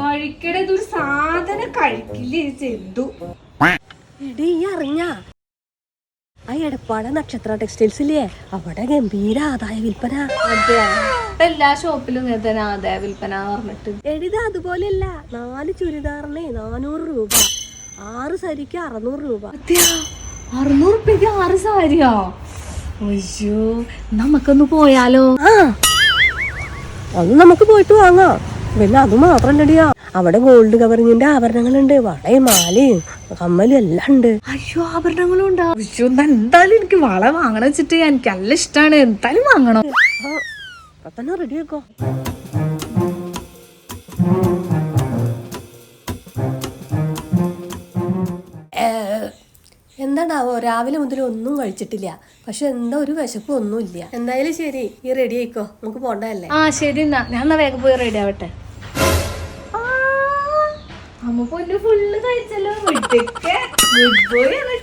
കഴിക്കടേ ഇതൊരു സാധനം കഴിക്കില്ലേ ചെന്തു. എടി ഈ അറിഞ്ഞ? ആ എടപ്പാട നക്ഷത്ര ടെക്സ്റ്റൈൽസ് ഇല്ലേ അവിടെ ഗംഭീര ആദായ വിൽപ്പന. അതെ ഇപ്പൊ എല്ലാ ഷോപ്പിലും ഇങ്ങനെ തന്നെ ആദായ വിൽപ്പന പറഞ്ഞിട്ട്. എടിത് അതുപോലെയല്ല. നാല് ചുരിദാറിന് നാനൂറ് രൂപ. ആറ് സരിക്ക് അറുന്നൂറ് രൂപ. അറുന്നൂറ് റുപ്യക്ക് ആറ് സാരിയോ? അയ്യോ നമുക്കൊന്ന് പോയാലോ? ആ അത് നമുക്ക് പോയിട്ട് വാങ്ങാം. പിന്നെ അത് മാത്രല്ലടിയാ അവിടെ ഗോൾഡ് കവറിങ്ങിന്റെ ആഭരണങ്ങളുണ്ട് വളയും മാലയും കമ്മലും എല്ലാം ഉണ്ട്. അയ്യോ ആഭരണങ്ങളും ഉണ്ടാ? അയ്യോ എന്തായാലും എനിക്ക് വള വാങ്ങണം വെച്ചിട്ട് എനിക്ക് നല്ല ഇഷ്ടമാണ് എന്തായാലും വാങ്ങണം. അപ്പൊ തന്നെ റെഡി ആക്കോ. എന്താണാവോ രാവിലെ മുതൽ ഒന്നും കഴിച്ചിട്ടില്ല. പക്ഷെ എന്താ ഒരു വിശപ്പ് ഒന്നുമില്ല. എന്തായാലും ശരി ഈ റെഡി ആയിക്കോ. നമുക്ക് പോണ്ടല്ലേ ആ ശരി എന്നാ. ഞാൻ എന്നാ വേഗം പോയി റെഡി ആവട്ടെ. അമ്മ പൊന്നു ഫുള്ള് കഴിച്ചല്ലോ. ഗുഡ് ബോയ് ആണ്